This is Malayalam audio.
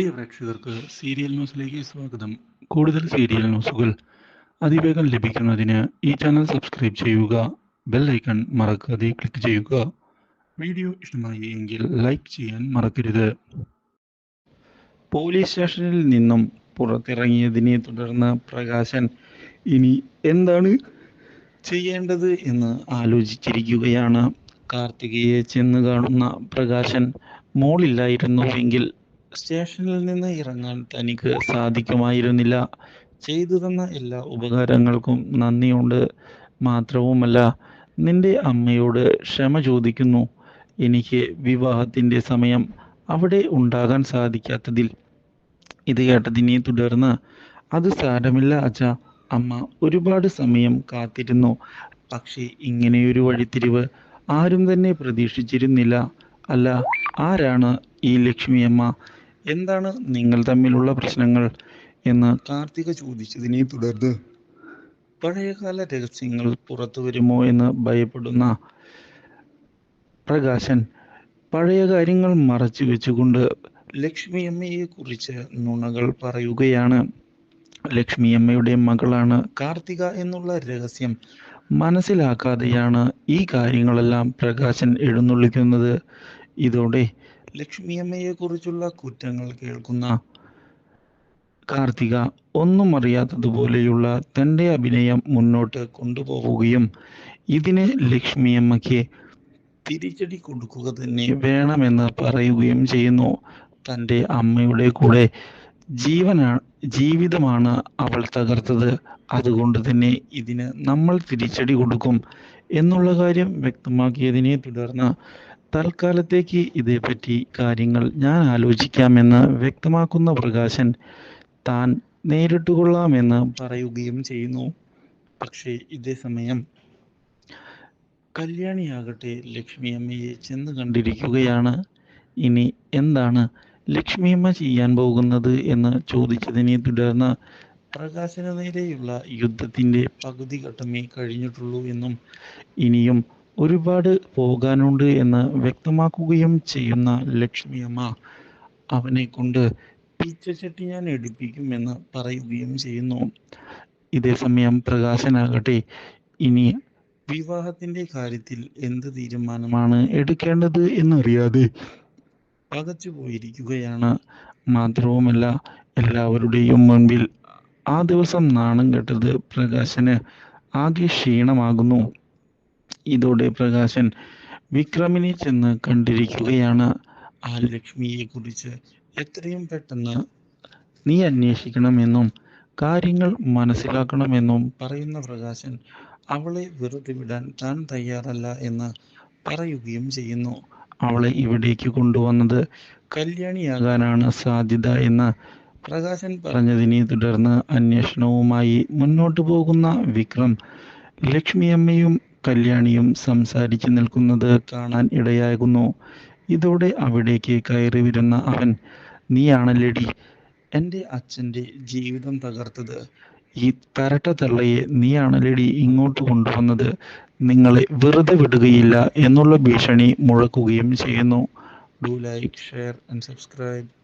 പ്രിയ പ്രേക്ഷകർക്ക് സീരിയൽ ന്യൂസിലേക്ക് സ്വാഗതം. കൂടുതൽ സീരിയൽ ന്യൂസുകൾ അതിവേഗം ലഭിക്കുന്നതിന് ഈ ചാനൽ സബ്സ്ക്രൈബ് ചെയ്യുക ബെൽ ഐക്കൺ മറക്കാതെ ക്ലിക്ക് ചെയ്യുക. വീഡിയോ ഇഷ്ടമായി എങ്കിൽ ലൈക്ക് ചെയ്യാൻ മറക്കരുത്. പോലീസ് സ്റ്റേഷനിൽ നിന്നും പുറത്തിറങ്ങിയതിനെ തുടർന്ന് പ്രകാശൻ ഇനി എന്താണ് ചെയ്യേണ്ടത് എന്ന് ആലോചിച്ചിരിക്കുകയാണ്. കാർത്തികയെ ചെന്ന് കാണുന്ന പ്രകാശൻ മോളില്ലായിരുന്നുവെങ്കിൽ സ്റ്റേഷനിൽ നിന്ന് ഇറങ്ങാൻ തനിക്ക് സാധിക്കുമായിരുന്നില്ല. ചെയ്തു തന്ന എല്ലാ ഉപകാരങ്ങൾക്കും നന്ദിയുണ്ട് മാത്രവുമല്ല നിന്റെ അമ്മയോട് ക്ഷമ ചോദിക്കുന്നു. എനിക്ക് വിവാഹത്തിന്റെ സമയം അവിടെ ഉണ്ടാകാൻ സാധിക്കാത്തതിൽ. ഇത് കേട്ടതിനെ തുടർന്ന് അത് സാരമില്ല അച്ഛ അമ്മ ഒരുപാട് സമയം കാത്തിരുന്നു. പക്ഷേ ഇങ്ങനെയൊരു വഴിത്തിരിവ് ആരും തന്നെ പ്രതീക്ഷിച്ചിരുന്നില്ല. അല്ല ആരാണ് ഈ ലക്ഷ്മിയമ്മ? എന്താണ് നിങ്ങൾ തമ്മിലുള്ള പ്രശ്നങ്ങൾ എന്ന് കാർത്തിക ചോദിച്ചതിനെ തുടർന്ന് പഴയകാല രഹസ്യങ്ങൾ പുറത്തു വരുമോ എന്ന് ഭയപ്പെടുന്ന പ്രകാശൻ പഴയ കാര്യങ്ങൾ മറച്ചു വെച്ചുകൊണ്ട് ലക്ഷ്മിയമ്മയെ കുറിച്ച് നുണകൾ പറയുകയാണ്. ലക്ഷ്മിയമ്മയുടെ മകളാണ് കാർത്തിക എന്നുള്ള രഹസ്യം മനസ്സിലാക്കാതെയാണ് ഈ കാര്യങ്ങളെല്ലാം പ്രകാശൻ എഴുന്നള്ളിക്കുന്നത്. ഇതോടെ ലക്ഷ്മിയമ്മയെ കുറിച്ചുള്ള കുറ്റങ്ങൾ കേൾക്കുന്ന കാർത്തിക ഒന്നും അറിയാത്തതുപോലെയുള്ള തന്റെ അഭിനയം മുന്നോട്ട് കൊണ്ടുപോവുകയും ഇതിന് ലക്ഷ്മിയമ്മയ്ക്ക് തിരിച്ചടി കൊടുക്കുക തന്നെ വേണമെന്ന് പറയുകയും ചെയ്യുന്നു. തന്റെ അമ്മയുടെ കൂടെ ജീവനാണ് ജീവിതമാണ് അവൾ തകർത്തത്. അതുകൊണ്ട് തന്നെ ഇതിന് നമ്മൾ തിരിച്ചടി കൊടുക്കും എന്നുള്ള കാര്യം വ്യക്തമാക്കിയതിനെ തുടർന്ന് തൽക്കാലത്തേക്ക് ഇതേപ്പറ്റി കാര്യങ്ങൾ ഞാൻ ആലോചിക്കാമെന്ന് വ്യക്തമാക്കുന്ന പ്രകാശൻ താൻ നേരിട്ട് കൊള്ളാമെന്ന് പറയുകയും ചെയ്യുന്നു. പക്ഷേ ഇതേ സമയം കല്യാണിയാകട്ടെ ലക്ഷ്മിയമ്മയെ ചെന്ന് കണ്ടിരിക്കുകയാണ്. ഇനി എന്താണ് ലക്ഷ്മിയമ്മ ചെയ്യാൻ പോകുന്നത് എന്ന് ചോദിച്ചതിനെ തുടർന്ന് പ്രകാശന നേരെയുള്ള യുദ്ധത്തിന്റെ പകുതി ഘട്ടമേ കഴിഞ്ഞിട്ടുള്ളൂ എന്നും ഇനിയും ഒരുപാട് പോകാനുണ്ട് എന്ന് വ്യക്തമാക്കുകയും ചെയ്യുന്ന ലക്ഷ്മിയമ്മ അവനെ കൊണ്ട് പിച്ചച്ചട്ടി ഞാൻ എടുപ്പിക്കുമെന്ന് പറയുകയും ചെയ്യുന്നു. ഇതേ സമയം പ്രകാശനാകട്ടെ ഇനി വിവാഹത്തിന്റെ കാര്യത്തിൽ എന്ത് തീരുമാനമാണ് എടുക്കേണ്ടത് എന്നറിയാതെ പകച്ചു പോയിരിക്കുകയാണ്. മാത്രവുമല്ല എല്ലാവരുടെയും മുൻപിൽ ആ ദിവസം നാണം കെട്ടത് പ്രകാശന് ആകെ ക്ഷീണമാകുന്നു. ഇതോടെ പ്രകാശൻ വിക്രമിനെ ചെന്ന് കണ്ടിരിക്കുകയാണ്. ആ ലക്ഷ്മിയെ കുറിച്ച് എത്രയും പെട്ടെന്ന് നീ അന്വേഷിക്കണമെന്നും കാര്യങ്ങൾ മനസ്സിലാക്കണമെന്നും പറയുന്ന പ്രകാശൻ അവളെ വെറുതെ വിടാൻ താൻ തയ്യാറല്ല എന്ന് പറയുകയും ചെയ്യുന്നു. അവളെ ഇവിടേക്ക് കൊണ്ടുവന്നത് കല്യാണിയാകാനാണ് സാധ്യത എന്ന് പ്രകാശൻ പറഞ്ഞതിനെ തുടർന്ന് അന്വേഷണവുമായി മുന്നോട്ട് പോകുന്ന വിക്രം ലക്ഷ്മിയമ്മയും കല്യാണിയും സംസാരിച്ചു നിൽക്കുന്നത് കാണാൻ ഇടയാകുന്നു. ഇതോടെ അവിടേക്ക് കയറി വരുന്ന അവൻ നീയാണല്ലേടി എന്റെ അച്ഛന്റെ ജീവിതം തകർത്തത്? ഈ തരട്ട തള്ളയെ നീയാണല്ലേടി ഇങ്ങോട്ട് കൊണ്ടുവന്നത്? നിങ്ങളെ വെറുതെ വിടുകയില്ല എന്നുള്ള ഭീഷണി മുഴക്കുകയും ചെയ്യുന്നു. Do like share and subscribe